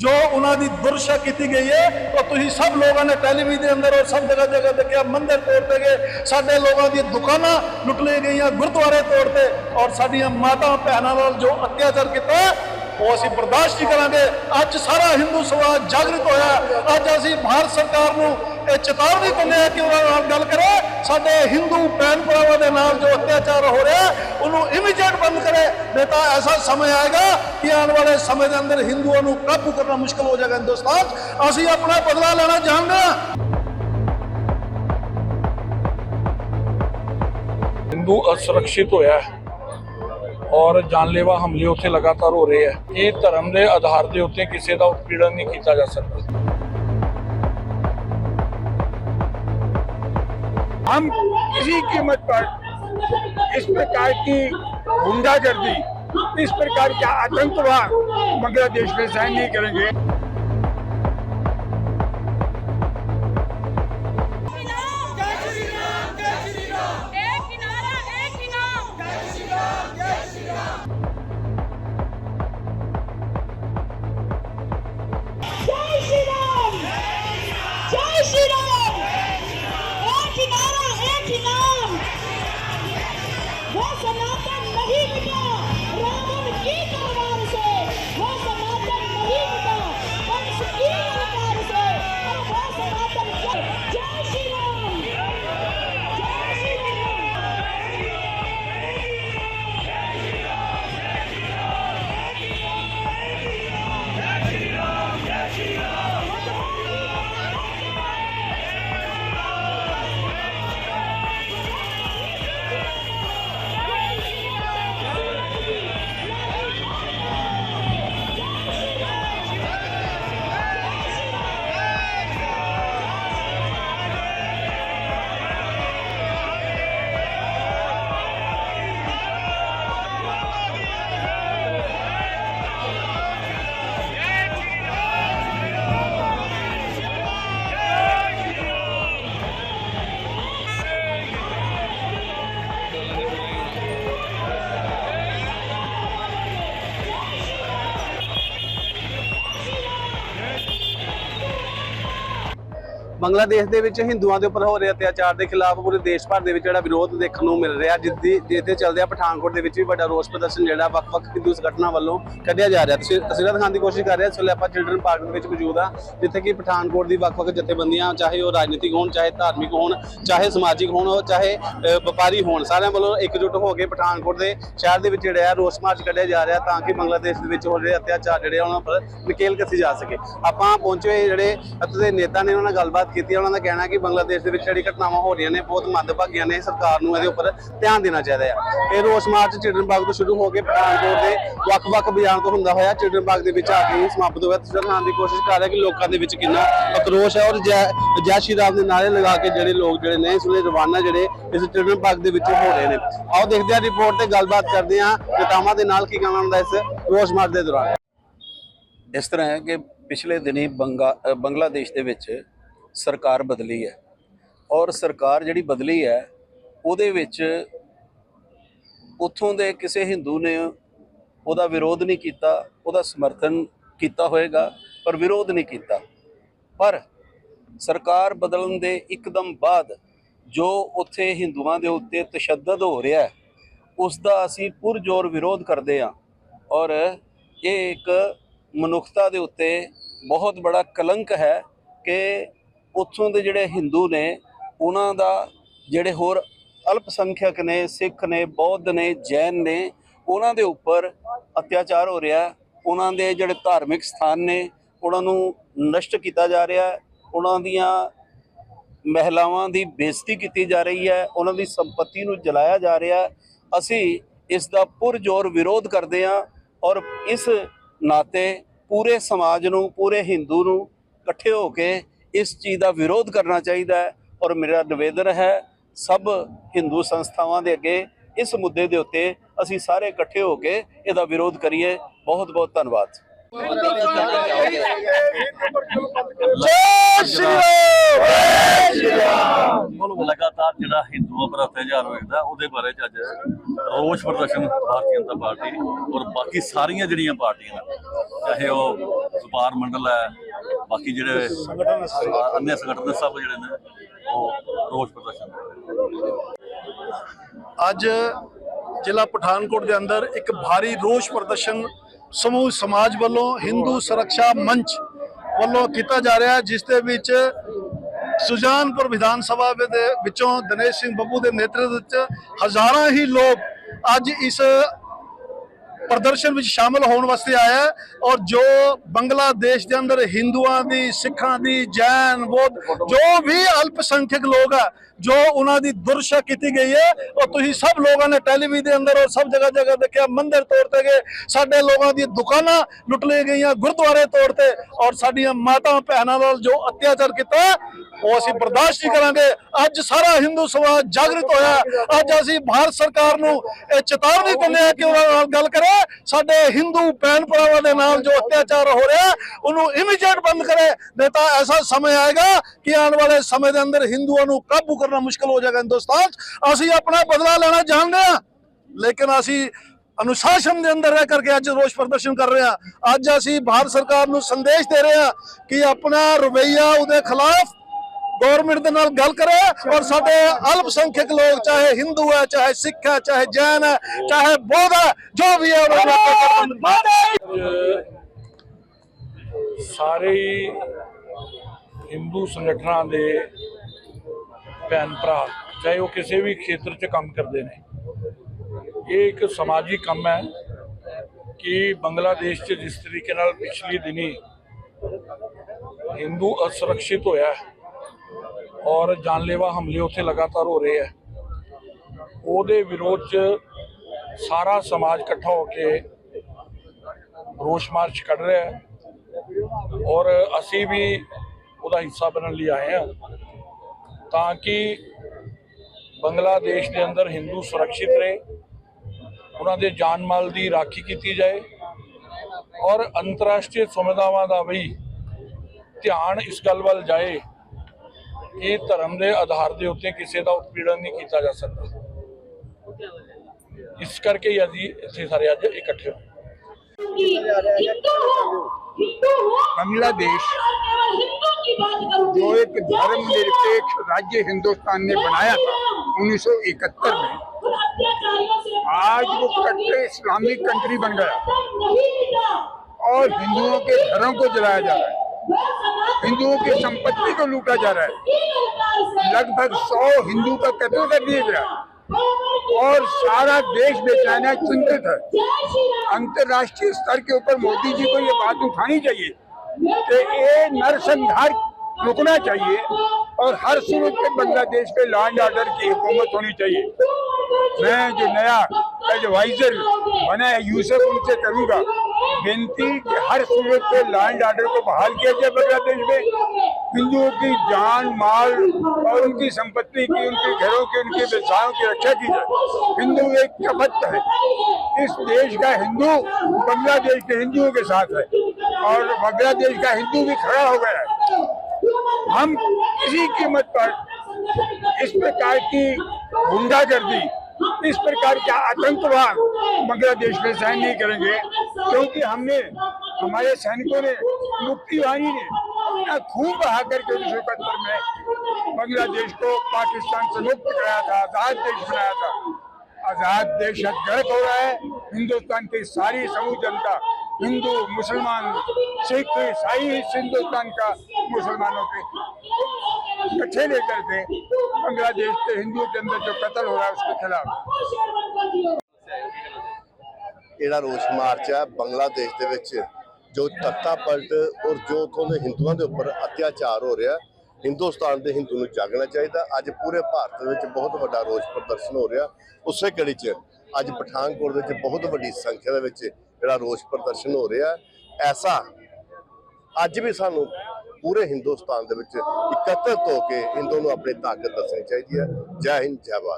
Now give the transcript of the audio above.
ਜੋ ਉਹਨਾਂ ਦੀ ਦੁਰਸ਼ਾ ਕੀਤੀ ਗਈ ਹੈ, ਉਹ ਤੁਸੀਂ ਸਭ ਲੋਕਾਂ ਨੇ ਟੈਲੀਵਿਜ਼ਨ ਦੇ ਅੰਦਰ ਔਰ ਸਭ ਜਗ੍ਹਾ ਜਗ੍ਹਾ ਦੇਖਿਆ, ਮੰਦਿਰ ਤੋੜਦੇ ਗਏ, ਸਾਡੇ ਲੋਕਾਂ ਦੀ ਦੁਕਾਨਾਂ ਲੁੱਟ ਲਈ ਗਈਆਂ, ਗੁਰਦੁਆਰੇ ਤੋੜਤੇ ਔਰ ਸਾਡੀਆਂ ਮਾਤਾ ਭੈਣਾਂ ਨਾਲ ਜੋ ਅਤਿਆਚਾਰ ਕੀਤਾ, ਉਹ ਅਸੀਂ ਬਰਦਾਸ਼ਤ ਨਹੀਂ ਕਰਾਂਗੇ। ਅੱਜ ਸਾਰਾ ਹਿੰਦੂ ਸਮਾਜ ਜਾਗਰੂਕ ਹੋਇਆ। ਅੱਜ ਅਸੀਂ ਭਾਰਤ ਸਰਕਾਰ ਨੂੰ ਇਹ ਚੇਤਾਵਨੀ ਦਿੰਦੇ ਆ ਕਿ ਉਹਨਾਂ ਨਾਲ ਗੱਲ ਕਰੇ। ਸਾਡੇ ਹਿੰਦੂ ਭੈਣ ਭਰਾਵਾਂ ਦੇ ਨਾਲ ਜੋ ਅਤਿਆਚਾਰ ਹੋ ਰਿਹਾ, ਉਹਨੂੰ ਇਮੀਡੀਏਟ ਬੰਦ ਕਰੇ। ਨਹੀਂ ਤਾਂ ਐਸਾ ਸਮੇਂ ਆਏਗਾ ਕਿ ਆਉਣ ਵਾਲੇ ਸਮੇਂ ਦੇ ਅੰਦਰ ਹਿੰਦੂਆਂ ਨੂੰ ਕਾਬੂ ਕਰਨਾ ਮੁਸ਼ਕਲ ਹੋ ਜਾਏਗਾ ਹਿੰਦੁਸਤਾਨ। ਅਸੀਂ ਆਪਣਾ ਬਦਲਾ ਲੈਣਾ ਜਾਣਦੇ ਹਾਂ। ਹਿੰਦੂ ਅਸੁਰੱਖਿਅਤ ਹੋਇਆ ਹੈ ਔਰ ਜਾਨਲੇਵਾ ਹਮਲੇ ਉੱਥੇ ਲਗਾਤਾਰ ਹੋ ਰਹੇ ਹੈ। ਇਹ ਧਰਮ ਦੇ ਆਧਾਰ ਦੇ ਉੱਤੇ ਕਿਸੇ ਦਾ ਉਤਪੀੜਨ ਨਹੀਂ ਕੀਤਾ ਜਾ ਸਕਦਾ। हम किसी कीमत पर इस प्रकार की गुंडागर्दी इस प्रकार का आतंकवाद बांग्लादेश में सहन नहीं करेंगे ਬੰਗਲਾਦੇਸ਼ ਦੇ ਵਿੱਚ ਹਿੰਦੂਆਂ ਦੇ ਉੱਪਰ ਹੋ ਰਹੇ ਅਤਿਆਚਾਰ ਦੇ ਖਿਲਾਫ ਪੂਰੇ ਦੇਸ਼ ਭਰ ਦੇ ਵਿੱਚ ਜਿਹੜਾ ਵਿਰੋਧ ਦੇਖਣ ਨੂੰ ਮਿਲ ਰਿਹਾ, ਜਿੱਦੀ ਜਿੱਥੇ ਚੱਲਦੇ ਆ ਪਠਾਨਕੋਟ ਦੇ ਵਿੱਚ ਵੀ ਵੱਡਾ ਰੋਸ ਪ੍ਰਦਰਸ਼ਨ ਜਿਹੜਾ ਵੱਖ-ਵੱਖ ਹਿੰਦੂ ਸੰਗਠਨਾਂ ਵੱਲੋਂ ਕੱਢਿਆ ਜਾ ਰਿਹਾ। ਤੁਸੀਂ ਤਸਵੀਰਾਂ ਦਿਖਾਉਣ ਦੀ ਕੋਸ਼ਿਸ਼ ਕਰ ਰਹੇ ਹਾਂ, ਇਸ ਵੇਲੇ ਆਪਾਂ ਚਿਲਡਰਨ ਪਾਰਕ ਦੇ ਵਿੱਚ ਮੌਜੂਦ ਆ ਜਿੱਥੇ ਕਿ ਪਠਾਨਕੋਟ ਦੀ ਵੱਖ-ਵੱਖ ਜਥੇਬੰਦੀਆਂ, ਚਾਹੇ ਉਹ ਰਾਜਨੀਤਿਕ ਹੋਣ, ਚਾਹੇ ਧਾਰਮਿਕ ਹੋਣ, ਚਾਹੇ ਸਮਾਜਿਕ ਹੋਣ ਚਾਹੇ ਵਪਾਰੀ ਹੋਣ, ਸਾਰਿਆਂ ਵੱਲੋਂ ਇਕਜੁੱਟ ਹੋ ਕੇ ਪਠਾਨਕੋਟ ਦੇ ਸ਼ਹਿਰ ਦੇ ਵਿੱਚ ਜਿਹੜਾ ਰੋਸ ਮਾਰਚ ਕੱਢਿਆ ਜਾ ਰਿਹਾ ਤਾਂ ਕਿ ਬੰਗਲਾਦੇਸ਼ ਦੇ ਵਿੱਚ ਹੋ ਰਹੇ ਅਤਿਆਚਾਰ ਜਿਹੜੇ ਆ ਉਹਨਾਂ ਪਰ ਨਕੇਲ ਕੱਸੀ ਜਾ ਸਕੇ। ਆਪਾਂ ਪਹੁੰਚੇ ਜਿਹੜੇ ਇੱਥੇ ਨੇਤਾ ਨੇ ਉਹਨਾਂ ਨਾਲ ਗੱਲਬਾਤ ਕੀਤੀ ਉਹਨਾਂ ਦਾ ਕਹਿਣਾ ਕਿ ਬੰਗਲਾਦੇਸ਼ ਦੇ ਵਿੱਚ ਜਿਹੜੀ ਘਟਨਾਵਾਂ ਹੋ ਰਹੀਆਂ ਨੇ, ਬਹੁਤ ਮੰਦਭਾਗੀਆਂ ਨੇ, ਸਰਕਾਰ ਨੂੰ ਇਹਦੇ ਉੱਪਰ ਧਿਆਨ ਦੇਣਾ ਚਾਹੀਦਾ ਹੈ ਇਹ ਰੋਸ ਮਾਰਚ ਚਿਲਡਰਨ ਪਾਰਕ ਤੋਂ ਸ਼ੁਰੂ ਹੋ ਕੇ ਪਠਾਨਕੋਟ ਦੇ ਵੱਖ-ਵੱਖ ਬਾਜ਼ਾਰ ਤੋਂ ਹੁੰਦਾ ਹੋਇਆ ਚਿਲਡਰਨ ਪਾਰਕ ਦੇ ਵਿੱਚ ਆ ਕੇ ਸਮਾਪਤ ਹੋਇਆ। ਤੁਸੀਂ ਦਿਖਾਉਣ ਦੀ ਕੋਸ਼ਿਸ਼ ਕਰ ਰਹੇ ਕਿ ਲੋਕਾਂ ਦੇ ਵਿੱਚ ਕਿੰਨਾ ਆਕਰੋਸ਼ ਹੈ ਔਰ ਜੈ ਸ਼੍ਰੀ ਰਾਮ ਦੇ ਨਾਰੇ ਲਗਾ ਕੇ ਜਿਹੜੇ ਲੋਕ ਜਿਹੜੇ ਨੇ, ਇਸ ਵੇਲੇ ਰਵਾਨਾ ਜਿਹੜੇ ਇਸ ਚਿਲਡਰਨ ਪਾਰਕ ਦੇ ਵਿੱਚ ਹੋ ਰਹੇ ਨੇ। ਆਓ ਦੇਖਦੇ ਹਾਂ ਰਿਪੋਰਟ ਤੇ ਗੱਲਬਾਤ ਕਰਦੇ ਹਾਂ ਨੇਤਾਵਾਂ ਦੇ ਨਾਲ ਕੀ ਕਹਿਣਾ ਹੁੰਦਾ ਇਸ ਰੋਸ ਮਾਰਚ ਦੇ ਦੌਰਾਨ। ਇਸ ਤਰ੍ਹਾਂ ਹੈ ਕਿ ਪਿਛਲੇ ਦਿਨੀ ਬੰਗਲਾਦੇਸ਼ ਦੇ ਵਿੱਚ ਸਰਕਾਰ ਬਦਲੀ ਹੈ। ਔਰ ਸਰਕਾਰ ਜਿਹੜੀ ਬਦਲੀ ਹੈ, ਉਹਦੇ ਵਿੱਚ ਉੱਥੋਂ ਦੇ ਕਿਸੇ ਹਿੰਦੂ ਨੇ ਉਹਦਾ ਵਿਰੋਧ ਨਹੀਂ ਕੀਤਾ, ਉਹਦਾ ਸਮਰਥਨ ਕੀਤਾ ਹੋਵੇਗਾ ਪਰ ਵਿਰੋਧ ਨਹੀਂ ਕੀਤਾ। ਪਰ ਸਰਕਾਰ ਬਦਲਣ ਦੇ ਇੱਕਦਮ ਬਾਅਦ ਜੋ ਉੱਥੇ ਹਿੰਦੂਆਂ ਦੇ ਉੱਤੇ ਤਸ਼ੱਦਦ ਹੋ ਰਿਹਾ ਹੈ ਉਸ ਦਾ ਅਸੀਂ ਪੁਰਜੋਰ ਵਿਰੋਧ ਕਰਦੇ ਹਾਂ। ਔਰ ਇਹ ਇੱਕ ਮਨੁੱਖਤਾ ਦੇ ਉੱਤੇ ਬਹੁਤ ਬੜਾ ਕਲੰਕ ਹੈ ਕਿ ਉੱਥੋਂ ਦੇ ਜਿਹੜੇ ਹਿੰਦੂ ਨੇ, ਉਹਨਾਂ ਦਾ ਜਿਹੜੇ ਹੋਰ ਅਲਪ ਨੇ, ਸਿੱਖ ਨੇ, ਬੌਧ ਨੇ, ਜੈਨ ਨੇ, ਉਹਨਾਂ ਦੇ ਉੱਪਰ ਅਤਿਆਚਾਰ ਹੋ ਰਿਹਾ। ਉਹਨਾਂ ਦੇ ਜਿਹੜੇ ਧਾਰਮਿਕ ਸਥਾਨ ਨੇ, ਉਹਨਾਂ ਨੂੰ ਨਸ਼ਟ ਕੀਤਾ ਜਾ ਰਿਹਾ। ਉਹਨਾਂ ਦੀਆਂ ਮਹਿਲਾਵਾਂ ਦੀ ਬੇਇੱਜ਼ਤੀ ਕੀਤੀ ਜਾ ਰਹੀ ਹੈ। ਉਹਨਾਂ ਦੀ ਸੰਪਤੀ ਨੂੰ ਜਲਾਇਆ ਜਾ ਰਿਹਾ। ਅਸੀਂ ਇਸ ਦਾ ਪੁਰਜੋਰ ਵਿਰੋਧ ਕਰਦੇ ਹਾਂ ਔਰ ਇਸ ਨਾਤੇ ਪੂਰੇ ਸਮਾਜ ਨੂੰ, ਪੂਰੇ ਹਿੰਦੂ ਨੂੰ ਇਕੱਠੇ ਹੋ ਕੇ ਇਸ ਚੀਜ਼ ਦਾ ਵਿਰੋਧ ਕਰਨਾ ਚਾਹੀਦਾ ਹੈ ਔਰ ਮੇਰਾ ਨਿਵੇਦਨ ਹੈ ਸਭ ਹਿੰਦੂ ਸੰਸਥਾਵਾਂ ਦੇ ਅੱਗੇ ਇਸ ਮੁੱਦੇ ਦੇ ਉੱਤੇ ਅਸੀਂ ਸਾਰੇ ਇਕੱਠੇ ਹੋ ਕੇ ਇਹਦਾ ਵਿਰੋਧ ਕਰੀਏ। ਬਹੁਤ ਬਹੁਤ ਧੰਨਵਾਦ ਲਗਾਤਾਰ ਜਿਹੜਾ ਹਿੰਦੂਆਂ ਪਰ ਅਤਿਆਚਾਰ ਹੋਇਆ ਉਹਦੇ ਬਾਰੇ 'ਚ ਅੱਜ ਰੋਸ ਪ੍ਰਦਰਸ਼ਨ ਭਾਰਤੀ ਜਨਤਾ ਪਾਰਟੀ ਔਰ ਬਾਕੀ ਸਾਰੀਆਂ ਜਿਹੜੀਆਂ ਪਾਰਟੀਆਂ ਚਾਹੇ ਉਹ ਵਪਾਰ ਮੰਡਲ ਹੈ ਬਾਕੀ ਜਿਹੜੇ ਅੰਨੇ ਸੰਗਠਨ ਸਭ ਜਿਹੜੇ ਨੇ, ਉਹ ਰੋਸ ਪ੍ਰਦਰਸ਼ਨ ਅੱਜ ਜ਼ਿਲ੍ਹਾ ਪਠਾਨਕੋਟ ਦੇ ਅੰਦਰ ਇੱਕ ਭਾਰੀ ਰੋਸ ਪ੍ਰਦਰਸ਼ਨ ਸਮੂਹ, ਸਮਾਜ ਵੱਲੋਂ ਹਿੰਦੂ ਸੁਰੱਖਿਆ ਮੰਚ ਵੱਲੋਂ ਕੀਤਾ ਜਾ ਰਿਹਾ ਜਿਸ ਦੇ ਵਿੱਚ ਸੁਜਾਨਪੁਰ ਵਿਧਾਨ ਸਭਾ ਦੇ ਵਿੱਚੋਂ ਦਿਨੇਸ਼ ਸਿੰਘ ਬੱਬੂ ਦੇ ਨੇਤਰਤਵ ਵਿੱਚ ਹਜ਼ਾਰਾਂ ਹੀ ਲੋਕ ਅੱਜ ਇਸ ਪ੍ਰਦਰਸ਼ਨ ਵਿੱਚ ਸ਼ਾਮਲ ਹੋਣ ਵਾਸਤੇ ਆਇਆ ਔਰ ਜੋ ਬੰਗਲਾਦੇਸ਼ ਦੇ ਅੰਦਰ ਹਿੰਦੂਆਂ ਦੀ, ਸਿੱਖਾਂ ਦੀ, ਜੈਨ, ਬੌਧ, ਜੋ ਵੀ ਅਲਪ ਲੋਕ ਆ ਜੋ ਉਹਨਾਂ ਦੀ ਦੁਰਸ਼ਾ ਕੀਤੀ ਗਈ ਹੈ ਔਰ ਤੁਸੀਂ ਸਭ ਲੋਕਾਂ ਨੇ ਟੈਲੀਵਿਜ਼ਨ ਦੇ ਅੰਦਰ ਔਰ ਸਭ ਜਗ੍ਹਾ ਜਗ੍ਹਾ ਦੇਖਿਆ, ਮੰਦਿਰ ਤੋੜਤੇ ਗਏ ਸਾਡੇ ਲੋਕਾਂ ਦੀ ਦੁਕਾਨਾਂ ਲੁੱਟ ਲਈ ਗਈਆਂ, ਗੁਰਦੁਆਰੇ ਤੋੜਤੇ ਔਰ ਸਾਡੀਆਂ ਮਾਤਾ ਭੈਣਾਂ ਨਾਲ ਜੋ ਅਤਿਆਚਾਰ ਕੀਤਾ ਉਹ ਅਸੀਂ ਬਰਦਾਸ਼ਤ ਨਹੀਂ ਕਰਾਂਗੇ। ਅੱਜ ਸਾਰਾ ਹਿੰਦੂ ਸਮਾਜ ਜਾਗਰੂਕ ਹੋਇਆ ਅੱਜ ਅਸੀਂ ਭਾਰਤ ਸਰਕਾਰ ਨੂੰ ਇਹ ਚੇਤਾਵਨੀ ਦਿੰਦੇ ਹਾਂ ਕਿ ਉਹਨਾਂ ਨਾਲ ਗੱਲ ਕਰੇ। ਸਾਡੇ ਹਿੰਦੂ ਭੈਣ ਭਰਾਵਾਂ ਦੇ ਨਾਲ ਜੋ ਅਤਿਆਚਾਰ ਹੋ ਰਿਹਾ ਉਹਨੂੰ ਇਮੀਡੀਏਟ ਬੰਦ ਕਰੇ। ਨਹੀਂ ਤਾਂ ਐਸਾ ਸਮੇਂ ਆਏਗਾ ਕਿ ਆਉਣ ਵਾਲੇ ਸਮੇਂ ਦੇ ਅੰਦਰ ਹਿੰਦੂਆਂ ਨੂੰ ਕਾਬੂ ਕਰਨਾ ਮੁਸ਼ਕਲ ਹੋ ਜਾਏਗਾ ਹਿੰਦੁਸਤਾਨ ਅਸੀਂ ਆਪਣਾ ਬਦਲਾ ਲੈਣਾ ਜਾਣਦੇ ਹਾਂ ਲੇਕਿਨ ਅਸੀਂ ਅਨੁਸ਼ਾਸਨ ਦੇ ਅੰਦਰ ਰਹਿ ਕਰਕੇ ਅੱਜ ਰੋਸ ਪ੍ਰਦਰਸ਼ਨ ਕਰ ਰਹੇ ਹਾਂ। ਅੱਜ ਅਸੀਂ ਭਾਰਤ ਸਰਕਾਰ ਨੂੰ ਸੰਦੇਸ਼ ਦੇ ਰਹੇ ਹਾਂ ਕਿ ਆਪਣਾ ਰਵਈਆ ਉਹਦੇ ਖਿਲਾਫ ਗਵਰਨਮੈਂਟ ਦੇ ਨਾਲ ਗੱਲ ਕਰੇ। ਔਰ ਸਾਡੇ ਅਲਪ ਲੋਕ, ਚਾਹੇ ਹਿੰਦੂ ਹੈ, ਚਾਹੇ ਸਿੱਖ ਹੈ, ਚਾਹੇ ਜੈਨ ਹੈ, ਚਾਹੇ ਬੋਧ ਹੈ, ਜੋ ਵੀ ਹੈ ਸਾਰੇ ਹਿੰਦੂ ਸੰਗਠਨਾਂ ਦੇ ਭੈਣ ਭਰਾ, ਚਾਹੇ ਉਹ ਕਿਸੇ ਵੀ ਖੇਤਰ 'ਚ ਕੰਮ ਕਰਦੇ ਨੇ। ਇਹ ਇੱਕ ਸਮਾਜੀ ਕੰਮ ਹੈ ਕਿ ਬੰਗਲਾਦੇਸ਼ 'ਚ ਜਿਸ ਤਰੀਕੇ ਨਾਲ ਪਿਛਲੀ ਦਿਨੀ ਹਿੰਦੂ ਅਸੁਰੱਖਿਅਤ ਹੋਇਆ ਔਰ ਜਾਨਲੇਵਾ ਹਮਲੇ ਉੱਥੇ ਲਗਾਤਾਰ ਹੋ ਰਹੇ ਹੈ, ਉਹਦੇ ਵਿਰੋਧ 'ਚ ਸਾਰਾ ਸਮਾਜ ਇਕੱਠਾ ਹੋ ਕੇ ਰੋਸ ਮਾਰਚ ਕੱਢ ਰਿਹਾ ਹੈ ਔਰ ਅਸੀਂ ਵੀ ਉਹਦਾ ਹਿੱਸਾ ਬਣਨ ਲਈ ਆਏ ਹਾਂ। ਤਾਂ ਕਿ ਬੰਗਲਾਦੇਸ਼ ਦੇ ਅੰਦਰ ਹਿੰਦੂ ਸੁਰੱਖਿਅਤ ਰਹੇ, ਉਹਨਾਂ ਦੇ ਜਾਨ ਮਾਲ ਦੀ ਰਾਖੀ ਕੀਤੀ ਜਾਏ ਔਰ ਅੰਤਰਰਾਸ਼ਟਰੀ ਸੰਵਿਧਾਵਾਂ ਦਾ ਵੀ ਧਿਆਨ ਇਸ ਗੱਲ ਵੱਲ ਜਾਏ ਕਿ ਧਰਮ ਦੇ ਆਧਾਰ ਦੇ ਉੱਤੇ ਕਿਸੇ ਦਾ ਉਤਪੀੜਨ ਨਹੀਂ ਕੀਤਾ ਜਾ ਸਕਦਾ। ਇਸ ਕਰਕੇ ਅਸੀਂ ਇੱਥੇ ਸਾਰੇ ਅੱਜ ਇਕੱਠੇ ਹੋਏ। हिंदू जो एक धर्म निरपेक्ष राज्य हिंदुस्तान ने बनाया था 1971 में। आज वो कट्टर इस्लामिक कंट्री बन गया। और हिंदुओं के घरों को जलाया जा रहा है। हिंदुओं की संपत्ति को लूटा जा रहा है। लगभग सौ हिंदू का कत्ल कर दिया गया। और सारा देश बेचैन चिंतित है। अंतर्राष्ट्रीय स्तर के ऊपर मोदी जी को ये बात उठानी चाहिए कि ये नरसंहार रुकना चाहिए और हर सूरत पे बांग्लादेश पे लॉ एंड ऑर्डर की हुकूमत होनी चाहिए। मैं जो नया एडवाइजर बना है, यूसुफ, उनसे करूँगा। विनती कि हर सूरत पे लॉ एंड ऑर्डर को बहाल किया जाए बांग्लादेश में। हिंदुओं की जान, माल और उनकी संपत्ति की, उनके घरों की, उनके व्यवसायों की रक्षा की जाए। हिंदू एक कपट है। इस देश का हिंदू बांग्लादेश के हिंदुओं के साथ है। और बांग्लादेश का हिंदू भी खड़ा हो गया है। हम किसी कीमत पर इस प्रकार की गुंडागर्दी, इस प्रकार का आतंकवाद बांग्लादेश में सहन नहीं करेंगे, क्योंकि हमने, हमारे सैनिकों ने मुक्ति वाहिनी ने खून बहा करके उन्नीस सौ इकहत्तर में बांग्लादेश को पाकिस्तान से मुक्त कराया था, आज़ाद देश बनाया था। आज़ाद देश गलत हो रहा है, हिंदुस्तान की सारी समूह जनता हिंदू मुसलमान सिख ईसाई इस हिंदुस्तान का मुसलमानों के इकट्ठे लेकर के बांग्लादेश के हिंदुओं के अंदर जो कत्ल हो रहा है उसके खिलाफ ਜਿਹੜਾ ਰੋਸ ਮਾਰਚ ਹੈ ਬੰਗਲਾਦੇਸ਼ ਦੇ ਵਿੱਚ ਜੋ ਤਖਤਾ ਪਲਟ ਔਰ ਜੋ ਉਥੋਂ ਦੇ ਹਿੰਦੂਆਂ ਦੇ ਉੱਪਰ ਅਤਿਆਚਾਰ ਹੋ ਰਿਹਾ ਹਿੰਦੁਸਤਾਨ ਦੇ ਹਿੰਦੂ ਨੂੰ ਜਾਗਣਾ ਚਾਹੀਦਾ ਅੱਜ ਪੂਰੇ ਭਾਰਤ ਵਿੱਚ ਬਹੁਤ ਵੱਡਾ ਰੋਸ ਪ੍ਰਦਰਸ਼ਨ ਹੋ ਰਿਹਾ ਉਸੇ ਕੜੀ 'ਚ ਅੱਜ ਪਠਾਨਕੋਟ ਦੇ ਵਿੱਚ ਬਹੁਤ ਵੱਡੀ ਸੰਖਿਆ ਦੇ ਵਿੱਚ ਜਿਹੜਾ ਰੋਸ ਪ੍ਰਦਰਸ਼ਨ ਹੋ ਰਿਹਾ ਐਸਾ ਅੱਜ ਵੀ ਸਾਨੂੰ ਪੂਰੇ ਹਿੰਦੁਸਤਾਨ ਦੇ ਵਿੱਚ ਇਕੱਤਰ ਹੋ ਕੇ ਹਿੰਦੂ ਨੂੰ ਆਪਣੀ ਤਾਕਤ ਦੱਸਣੀ ਚਾਹੀਦੀ ਹੈ। ਜੈ ਹਿੰਦ, ਜੈ ਭਾਰਤ।